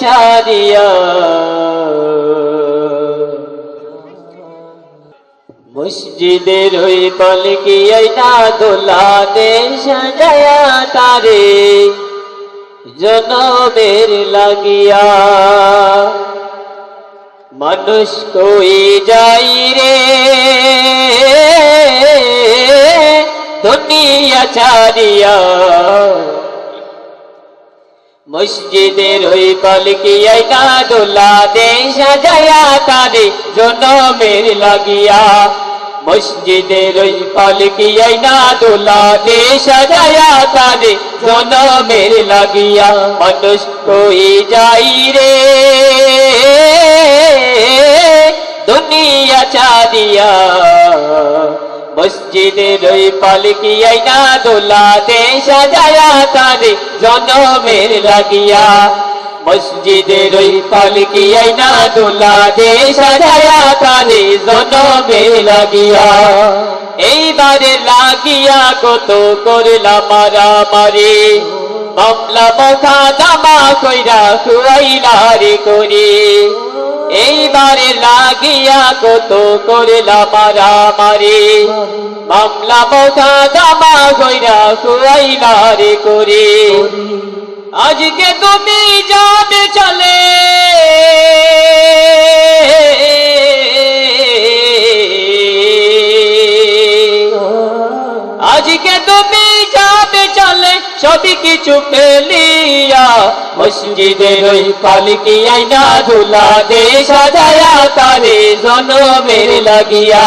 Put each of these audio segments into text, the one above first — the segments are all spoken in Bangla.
চারিয়া মসজিদের ওই পলকি আইনা দোলা দে সাজায়া তারে, জনমের লাগিয়া। মানুষ কই যাই রে? দুনিয়া চারিয়া মসজিদের ওই আইনা দোলা দে সাজায়া তারে জনমের লাগিয়া। মসজিদের ওই আইনা দোলা দে সাজায়া তারে জনমের লাগিয়া। মানুষ কই যাই রে? দুনিয়া চারিয়া মসজিদের ওই পালকি আইনা দোলা দে সাজায়া তারে জনমের লাগিয়া। মসজিদের ওই পালকি আইনা দোলা দে সাজায়া তারে জনমের লাগিয়া। এইবারে লাগিয়া কত করলা মারামারি। মামলা মথা দামা কইরা খুয়াইলা রে করে। এইবারে লাগিয়া কত করলা মারামারি। মামলা মথা দামা কইরা খুয়াইলা রে করে। আজকে তুমি যাবে চলে। আজকে তুমি যাবে চলে, সবই কিছু পেলিয়া মসজিদের ওই পালকি আইনা ধুলা দে সাজায়া তারে জনমের লাগিয়া।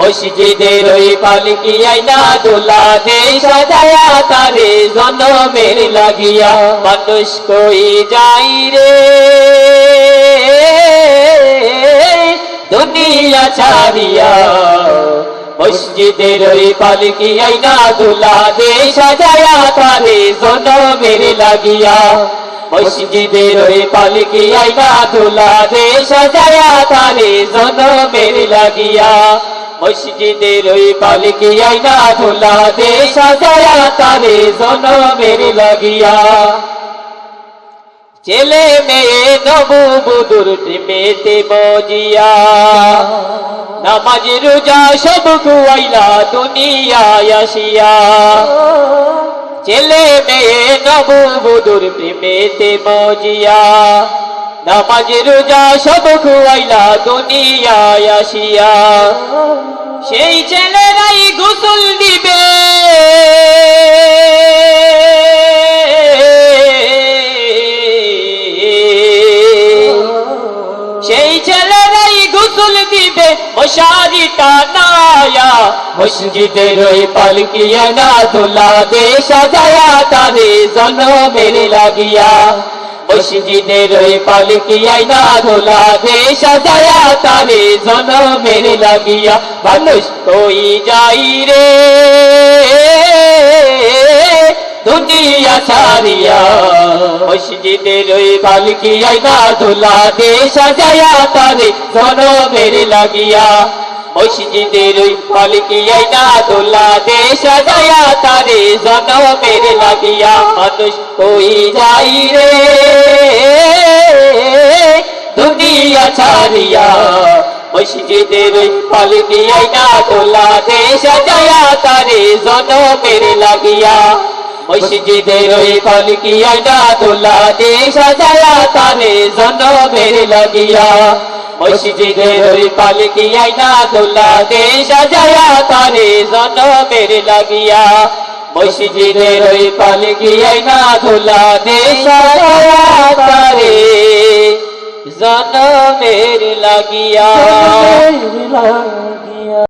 মসজিদের ওই পালকি আইনা দোলা দে সাজায়া তারে জনমের লাগিয়া মানুষ কই যাই রে। দুনিয়া ছাড়িয়া মসজিদের ওই পালকি আইনা দোলা দে সাজায়া তারে জনমের লাগিয়া মসজিদের ওই পালকি আইনা দোলা দে সাজায়া তারে জনমের লাগিয়া মসজিদের ওই পালকি আইনা দোলা দে সাজায়া তারে জনমের লাগিয়া। ছেলে মেয়ে নবু বুদুর প্রেমেতে বজিয়া নামাজ, রোজা সব খুয়াইলা দুনিয়ায় আসিয়া। ছেলে মেয়ে নবু বুদুর প্রেমেতে বজিয়া নামাজ রোজা সব খুয়াইলা দুনিয়ায় আসিয়া, সেই ছেলেরাই গোসল দিবে। সেই ছেলেরাই গোসল দিবে মশারি টানায়া মসজিদের ওই পালকিয়া না দোলা দে সাজায়া তারে জনমের লাগিয়া। মসজিদের ওই পালকিয়াই না দোলা দে সাজায়া তারে জনমের লাগিয়া। মানুষ কই যাই রে? দুনিয়া ছাড়িয়া মসজিদের ওই পালকিয়াই না দোলা দে সাজায়া তারে জনমের লাগিয়া। মসজিদের ওই পালকিয়াই না দোলা দে সাজায়া তারে জনমের লাগিয়া মানুষ কই যাই রে। দুনিয়া ছাড়িয়া মসজিদের ওই পালকিয়াই না দোলা দে সাজায়া তারে জনমের লাগিয়া মসজিদের ওই পালকিয়াই না দোলা দে সাজায়া তারে জনমের লাগিয়া মসজিদের ওই পালকিয়াই না দোলা দে সাজায়া তারে জনমের লাগিয়া। মসজিদের ওই পালকিয়াই না দোলা দে সাজায়া তারে জনমের লাগিয়া। লাগিয়া।